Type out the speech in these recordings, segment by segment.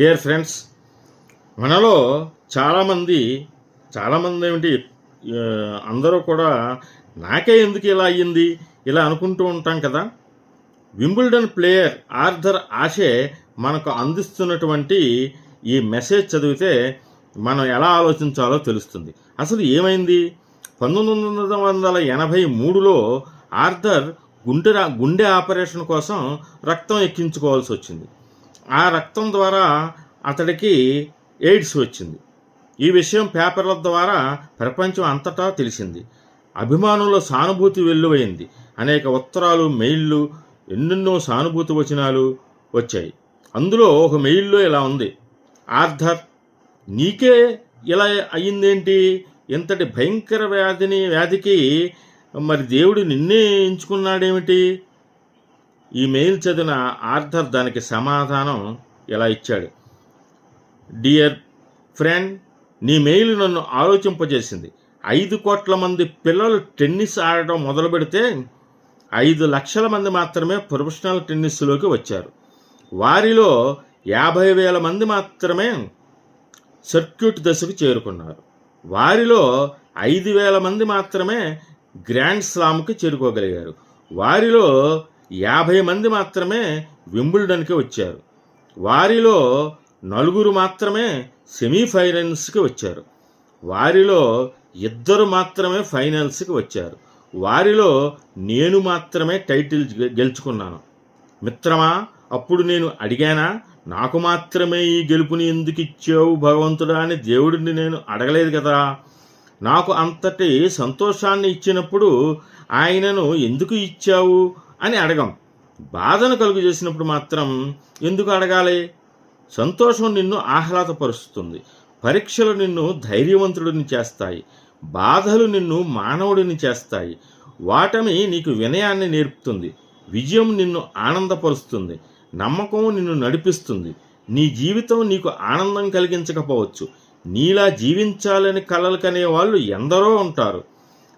Dear friends మనలో చాలామంది చాలామంది ఏమిటి అందరూ కూడా నాకే ఎందుకు ఇలా అయ్యింది ఇలా అనుకుంటూ ఉంటాం కదా? వింబుల్డన్ ప్లేయర్ ఆర్థర్ ఆషే మనకు అందిస్తున్నటువంటి ఈ మెసేజ్ చదివితే మనం ఎలా ఆలోచించాలో తెలుస్తుంది. అసలు ఏమైంది? పంతొమ్మిది వందల ఎనభై మూడులో ఆర్థర్ గుండె గుండె ఆపరేషన్ కోసం రక్తం ఎక్కించుకోవాల్సి వచ్చింది. ఆ రక్తం ద్వారా అతడికి ఎయిడ్స్ వచ్చింది. ఈ విషయం పేపర్ల ద్వారా ప్రపంచం అంతటా తెలిసింది. అభిమానుల సానుభూతి వెల్లువైంది. అనేక ఉత్తరాలు మెయిళ్ళు ఎన్నెన్నో సానుభూతి వచనాలు వచ్చాయి. అందులో ఒక మెయిల్లో ఇలా ఉంది. ఆర్థర్ నీకే ఇలా అయ్యిందేంటి? ఇంతటి భయంకర వ్యాధిని వ్యాధికి మరి దేవుడు నిన్నే ఎంచుకున్నాడేమిటి? ఈ మెయిల్ చదివిన ఆర్థర్ దానికి సమాధానం ఇలా ఇచ్చాడు? డియర్ ఫ్రెండ్ నీ మెయిల్ నన్ను ఆలోచింపజేసింది. ఐదు కోట్ల మంది పిల్లలు టెన్నిస్ ఆడటం మొదలు పెడితే ఐదు లక్షల మంది మాత్రమే ప్రొఫెషనల్ టెన్నిస్లోకి వచ్చారు. వారిలో యాభై వేల మంది మాత్రమే సర్క్యూట్ దశకు చేరుకున్నారు. వారిలో ఐదు వేల మంది మాత్రమే గ్రాండ్ స్లామ్కి చేరుకోగలిగారు. వారిలో యాభై మంది మాత్రమే వింబుల్డన్కి వచ్చారు. వారిలో నలుగురు మాత్రమే సెమీఫైనల్స్కి వచ్చారు. వారిలో ఇద్దరు మాత్రమే ఫైనల్స్కి వచ్చారు. వారిలో నేను మాత్రమే టైటిల్ గె- గెలుచుకున్నాను. మిత్రమా అప్పుడు నేను అడిగానా నాకు మాత్రమే ఈ గెలుపుని ఎందుకు ఇచ్చావు భగవంతుడా అని దేవుడిని నేను అడగలేదు కదా. నాకు అంతటి సంతోషాన్ని ఇచ్చినప్పుడు ఆయనను ఎందుకు ఇచ్చావు? అని అడగం. బాధను కలుగు చేసినప్పుడు మాత్రం ఎందుకు అడగాలి? సంతోషం నిన్ను ఆహ్లాదపరుస్తుంది. పరీక్షలు నిన్ను ధైర్యవంతుడిని చేస్తాయి. బాధలు నిన్ను మానవుడిని చేస్తాయి. వాటమి నీకు వినయాన్ని నేర్పుతుంది. విజయం నిన్ను ఆనందపరుస్తుంది. నమ్మకం నిన్ను నడిపిస్తుంది. నీ జీవితం నీకు ఆనందం కలిగించకపోవచ్చు. నీలా జీవించాలని కలలు కనే వాళ్ళు ఎందరో ఉంటారు.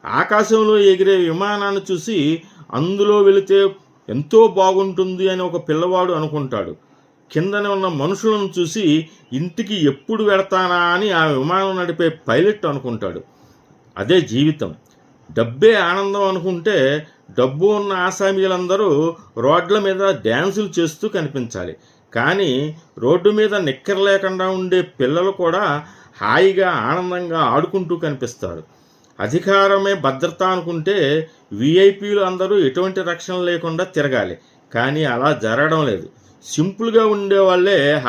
ఆకాశంలో ఎగిరే విమానాన్ని చూసి అందులో వెళితే ఎంతో బాగుంటుంది అని ఒక పిల్లవాడు అనుకుంటాడు. కిందనే ఉన్న మనుషులను చూసి ఇంటికి ఎప్పుడు వెడతానా అని ఆ విమానం నడిపే పైలట్ అనుకుంటాడు. అదే జీవితం. డబ్బే ఆనందం అనుకుంటే డబ్బు ఉన్న ఆసామీలందరూ రోడ్ల మీద డ్యాన్సులు చేస్తూ కనిపించాలి. కానీ రోడ్డు మీద నిక్కర లేకుండా ఉండే పిల్లలు కూడా హాయిగా ఆనందంగా ఆడుకుంటూ కనిపిస్తారు. అధికారమే భద్రత అనుకుంటే విఐపీలు అందరూ ఎటువంటి రక్షణ లేకుండా తిరగాలి. కానీ అలా జరగడం లేదు. సింపుల్గా ఉండే వాళ్ళే